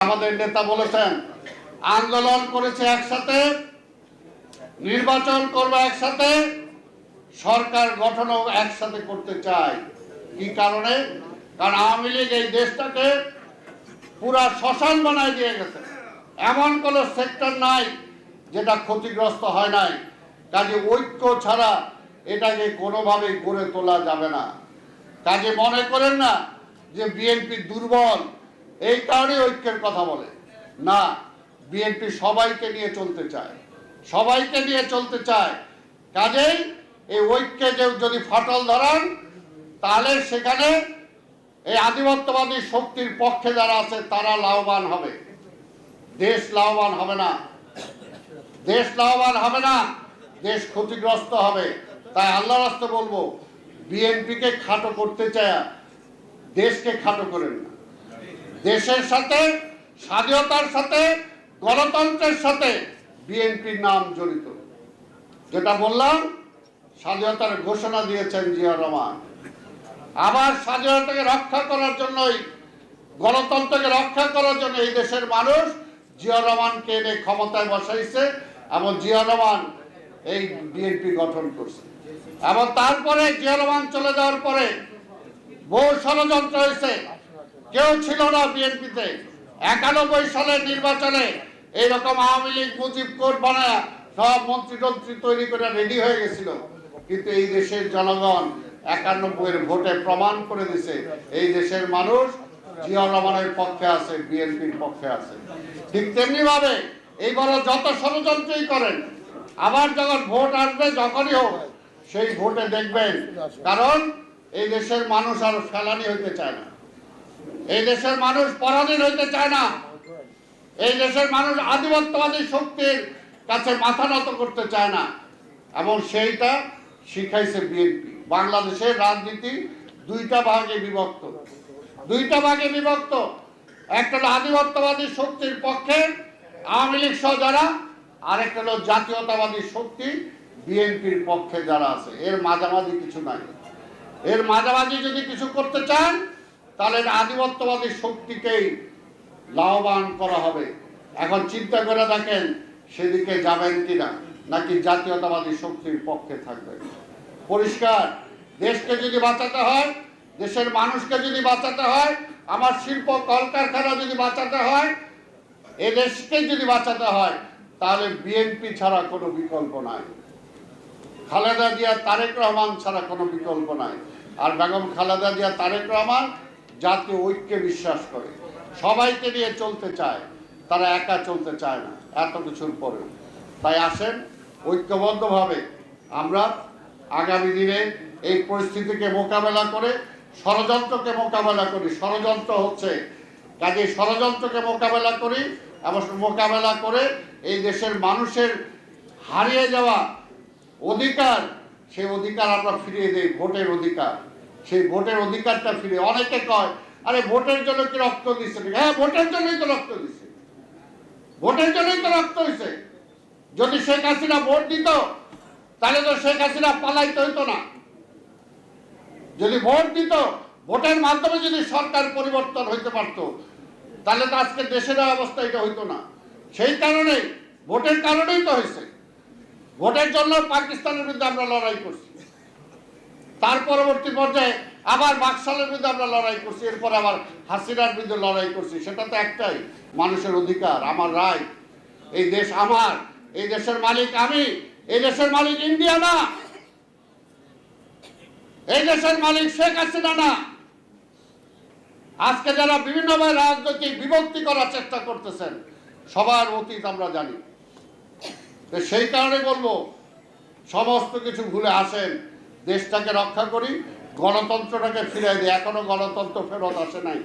আমাদের নেতা বলেছেন, আন্দোলন করেছে একসাথে, নির্বাচন করবে একসাথে, সরকার গঠনও একসাথে করতে চায়। কি কারণে? কারণ আওয়ামী লীগ এই দেশটাকে পুরা শ্মশান বানায় দিয়ে গেছে। এমন কোনো সেক্টর নাই যেটা ক্ষতিগ্রস্ত হয় নাই। কাজে ঐক্য ছাড়া এটাকে কোনোভাবেই গড়ে তোলা যাবে না। কাজে মনে করেন না যে বিএনপি দুর্বল এই কারণে ঐক্যের কথা বলে। না, বিএনপি সবাইকে নিয়ে চলতে চায়। সবাইকে নিয়ে চলতে চায়। কাজেই এই ঐক্যে যে যদি ফাটল ধরান, তাহলে সেখানে এই আধিপত্যবাদী শক্তির পক্ষে যারা আছে, তারা লাভবান হবে। দেশ লাভবান হবে না। দেশ লাভবান হবে না, দেশ ক্ষতিগ্রস্ত হবে। তাই আল্লাহ রাস্তা বলব, বিএনপিকে খাটো করতে চায়, দেশকে খাটো করেন না। দেশের সাথে, স্বাধীনতার সাথে, গণতন্ত্রের সাথে বিএনপির নাম জড়িত। যেটা বললাম, স্বাধীনতার ঘোষণা দিয়েছেন জিয়া রহমান। আবার স্বাধীনতাকে রক্ষা করার জন্যই, গণতন্ত্রকে রক্ষা করার জন্য এই দেশের মানুষ জিয়া রহমানকে এনে ক্ষমতায় বসাইছে এবং জিয়া রহমান এই বিএনপি গঠন করছে। এবং তারপরে জিয়া রহমান চলে যাওয়ার পরে বহু ষড়যন্ত্র হয়েছে। কেউ ছিল না বিএনপিতে। একানব্বই সালের নির্বাচনে এইরকম আওয়ামী লীগ মুজিব কোর্ট বানায় সব মন্ত্রী টন্ত্রী তৈরি করে রেডি হয়ে গেছিল। কিন্তু এই দেশের জনগণ একানব্বই এর ভোটে প্রমাণ করে দিছে, এই দেশের মানুষ জিয়া রহমানের পক্ষে আছে, বিএনপির পক্ষে আছে। ঠিক তেমনি ভাবে এইবার যত ষড়যন্ত্রই করেন, আবার যখন ভোট আসবে যখনই হোক, সেই ভোটে দেখবেন, কারণ এই দেশের মানুষ আর ফেলানি হইতে চায় না। এই দেশের মানুষ পরাধীন হইতে চায় না। এই দেশের মানুষ আধিপত্যবাদী শক্তির কাছে মাথা নত করতে চায় না। এবং সেইটা শিখাইছে বিএনপি। বাংলাদেশের রাজনীতি দুইটা ভাগে বিভক্ত। দুইটা ভাগে বিভক্ত। একটা হলো আধিপত্যবাদী শক্তির পক্ষে আওয়ামী লীগ সহ যারা, আরেকটা হলো জাতীয়তাবাদী শক্তি বিএনপির পক্ষে যারা আছে। এর মাঝামাঝি কিছু নাই। এর মাঝামাঝি যদি কিছু করতে চান তাহলে আধিপত্যবাদী শক্তিকেই লাভবান করা হবে। এখন চিন্তা করে দেখেন, সেদিকে যাবেন কিনা, নাকি জাতীয়তাবাদী শক্তির পক্ষে থাকবেন। পরিষ্কার, দেশকে যদি বাঁচাতে হয়, দেশের মানুষকে যদি বাঁচাতে হয়, আমার শিল্প কলকারখানা যদি বাঁচাতে হয় এ দেশকে যদি বাঁচাতে হয়, তাহলে বিএনপি ছাড়া কোনো বিকল্প নাই। খালেদা জিয়া তারেক রহমান ছাড়া কোনো বিকল্প নাই। আর বেগম খালেদা জিয়া তারেক রহমান জাতীয় ঐক্যে বিশ্বাস করে। সবাইকে নিয়ে চলতে চায়, তারা একা চলতে চায় না, এত কিছুর পরেও। তাই আসেন, ঐক্যবদ্ধভাবে আমরা আগামী দিনে এই পরিস্থিতিকে মোকাবেলা করে, ষড়যন্ত্রকে মোকাবেলা করি। ষড়যন্ত্র হচ্ছে কাজে ষড়যন্ত্রকে মোকাবেলা করি, এবং মোকাবেলা করে এই দেশের মানুষের হারিয়ে যাওয়া অধিকার, সেই অধিকার আমরা ফিরিয়ে দিই, ভোটের অধিকার। সেই ভোটের অধিকারটা ফিরে। অনেকে কয়, আরে, ভোটের জন্য কি রক্ত দিচ্ছে? হ্যাঁ ভোটের জন্যই তো রক্ত দিচ্ছে। ভোটের জন্যই তো রক্ত হয়েছে যদি শেখ হাসিনা ভোট দিত, তাহলে তো শেখ হাসিনা পালাইতে হইতো না। যদি ভোট দিত, ভোটের মাধ্যমে যদি সরকার পরিবর্তন হইতে পারতো, তাহলে তো আজকে দেশের অবস্থা এটা হইতো না। সেই কারণেই, ভোটের কারণেই তো হয়েছে ভোটের জন্য পাকিস্তানের বিরুদ্ধে আমরা লড়াই করছি। তার পরবর্তী পর্যায়ে আবার বাকশালের বিরুদ্ধে আমরা লড়াই করছি, এরপর আবার হাসিনার বিরুদ্ধে লড়াই করছি। সেটা তো একটাই, মানুষের অধিকার, আমার রায়। এই দেশ আমার, এই দেশের মালিক আমি, এই দেশের মালিক ইন্ডিয়া না। এই দেশের মালিক শেখ হাসিনা না। আজকে যারা বিভিন্নভাবে রাজনৈতিক বিভক্তি করার চেষ্টা করতেছেন, সবার অতীত আমরা জানি। সেই কারণে বলব, সমস্ত কিছু ভুলে আসেন। দেশটাকে রক্ষা করি গণতন্ত্রটাকে ফিরে দিই। এখনও গণতন্ত্র ফেরত আসে নাই।